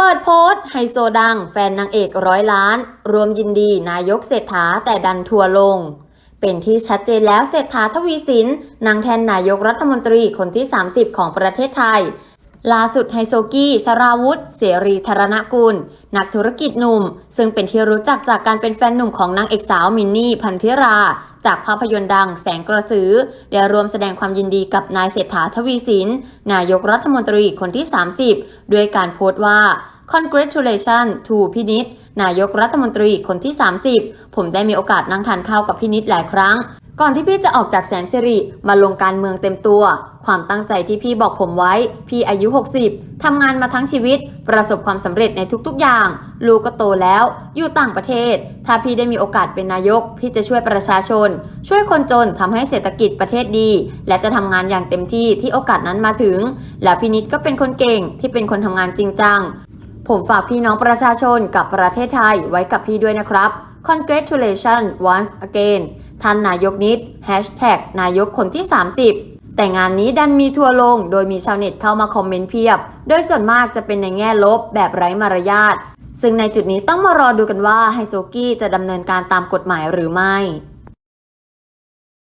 เปิดโพสต์ไฮโซดัง แฟนนางเอกร้อยล้าน รวมยินดีนายกเศรษฐาแต่ดันทัวลง เป็นที่ชัดเจนแล้วเศรษฐาทวีสินนางแทนนายกรัฐมนตรีคนที่ 30 ของประเทศไทย ล่าสุดไฮโซกี้สราวุธ เสรีธารณกุล นักธุรกิจหนุ่ม ซึ่งเป็นที่รู้จักจากการเป็นแฟนหนุ่มของนางเอกสาวมินนี่พันธิรา จากภาพยนตร์ดังแสงกระสือ ได้รวมแสดงความยินดีกับนายเศรษฐาทวีสิน นายกรัฐมนตรีคนที่ 30 ด้วยการโพสต์ว่า congratulations to พินิษนายกรัฐมนตรีคนที่ 30 ผมได้มีโอกาสนั่งทานข้าวกับพินิษหลายครั้ง ก่อนที่พี่จะออกจากแสนสิริมาลงการเมืองเต็มตัว ความตั้งใจที่พี่บอกผมไว้ พี่อายุ 60ทำงานมาทั้งชีวิต ประสบความสำเร็จในทุกๆอย่าง ลูกก็โตแล้ว อยู่ต่างประเทศ ถ้าพี่ได้มีโอกาสเป็นนายก พี่จะช่วยประชาชน ช่วยคนจนทำให้เศรษฐกิจประเทศดี และจะทำงานอย่างเต็มที่ที่โอกาสนั้นมาถึง และพี่นิดก็เป็นคนเก่งที่เป็นคนทำงานจริงจัง ผมฝากพี่น้องประชาชนกับประเทศไทยไว้กับพี่ด้วยนะครับ Congratulations once again ท่านนายกนิดแฮชแท็กนายกคนที่ 30 แต่งานนี้ดันมีทัวร์ลง โดยมีชาวเน็ตเข้ามาคอมเมนต์เพียบ โดยส่วนมากจะเป็นในแง่ลบแบบไร้มารยาท ซึ่งในจุดนี้ต้องมารอดูกันว่าไฮโซกี้จะดำเนินการตามกฎหมายหรือไม่